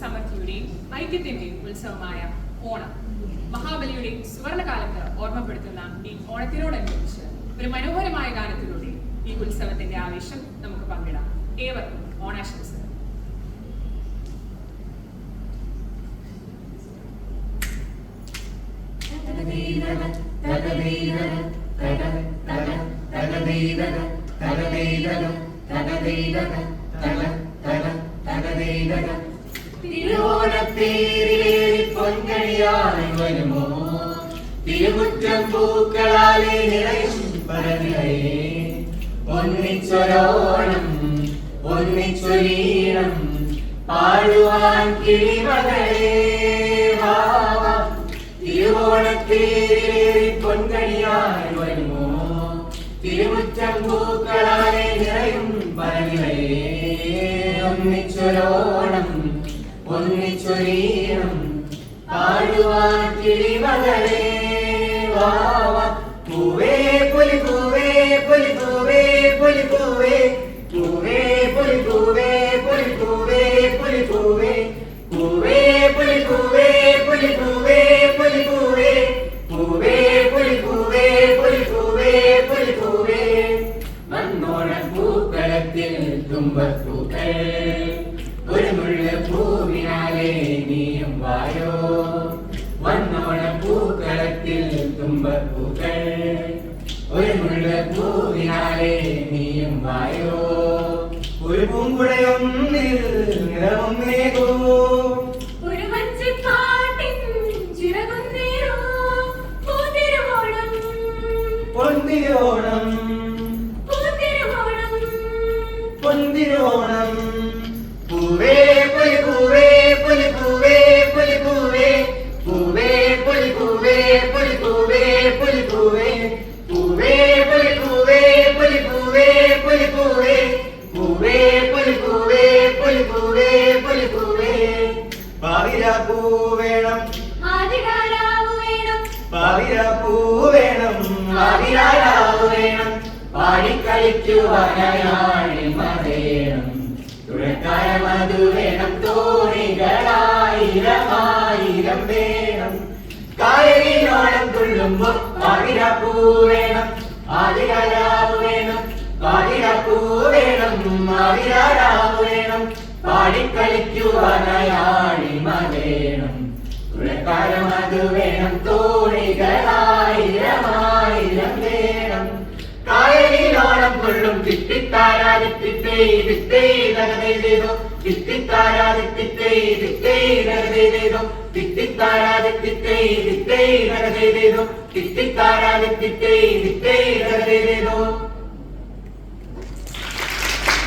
സമൃദ്ധിയുടെയും ഐക്യത്തിന്റെയും ഉത്സവമായ ഓണം. മഹാബലിയുടെ സുവർണകാലത്ത് ഓർമ്മപ്പെടുത്തുന്ന ഈ ഓണത്തിനോടനുബന്ധിച്ച് ഒരു മനോഹരമായ ഗാനത്തിലൂടെ ഈ ഉത്സവത്തിന്റെ ആവേശം നമുക്ക് പങ്കിടാം. ഏവർക്കും ഓണാശംസകൾ. തിരുവോണത്തേരിലേറി പൊൻകണിയായി വരുമോ? തിരുമുറ്റം പൂക്കളാലെ നിറയും പരനിറയെ ഒന്നിച്ചൊരോണം ഒന്നിച്ചൊരീണം പാടുവാൻ കിളിമകളെ. തിരുവോണത്തേരിലേറി പൊൻകണിയായി വരുമോ? തിരുമുറ്റം പൂക്കളാലെ നിറയും പരനിറയെ ഒന്നിച്ചൊരോണം ഒന്നിച്ചൊരീണം പാടുവാൻ കിളിമകളെ വാ വാ. പൂവേ പുലി പൂവേ പുലി പൂവേ പുലി പൂവേ പൂവേ പുലി പൂവേ പുലി പൂവേ പുലി പൂവേ പൂവേ പുലി പൂവേ പുലി പൂവേ പുലി പൂവേ പൂവേ പുലി പൂവേ പുലി പൂവേ പുലി പൂവേ മണ്ണോണ പൂക്കളത്തിൽ ഒരു മുള്ള വായോ? വന്നോണ പൂക്കളത്തിൽ തുമ്പപ്പൂക്കൾ. ഒരു മുള്ള പൂവിനാലെ നീയും വായോ? ഒരു പൂങ്കുടയൊന്നിൽ നിറമൊന്നേകൂ പാവിര വേണം. ആദികാരാവ് വേണം. പാവിര വേണം. പാടിക്കളിക്കുവാനായി മതേണം തുഴക്കാര വേണം. തോണികളായിരമായിരം വേണം. കായലിനോളം തുള്ളുമ്പോ പാവിര വേണം. ആദിരാവ് വേണം. പാവിര വേണം. ആവിരാവ് വേണം. പാടിക്കളിക്കുവാനായി മതേണം തുഴക്കാരം അത് വേണം തോണികളായിരമായിരം വേണം. കായലിലോളം കൊള്ളും തിത്തിത്താരാതിത്തിത്തേ തിത്തേ നഗതേതോ തിത്തിത്താരാതിത്തിത്തേ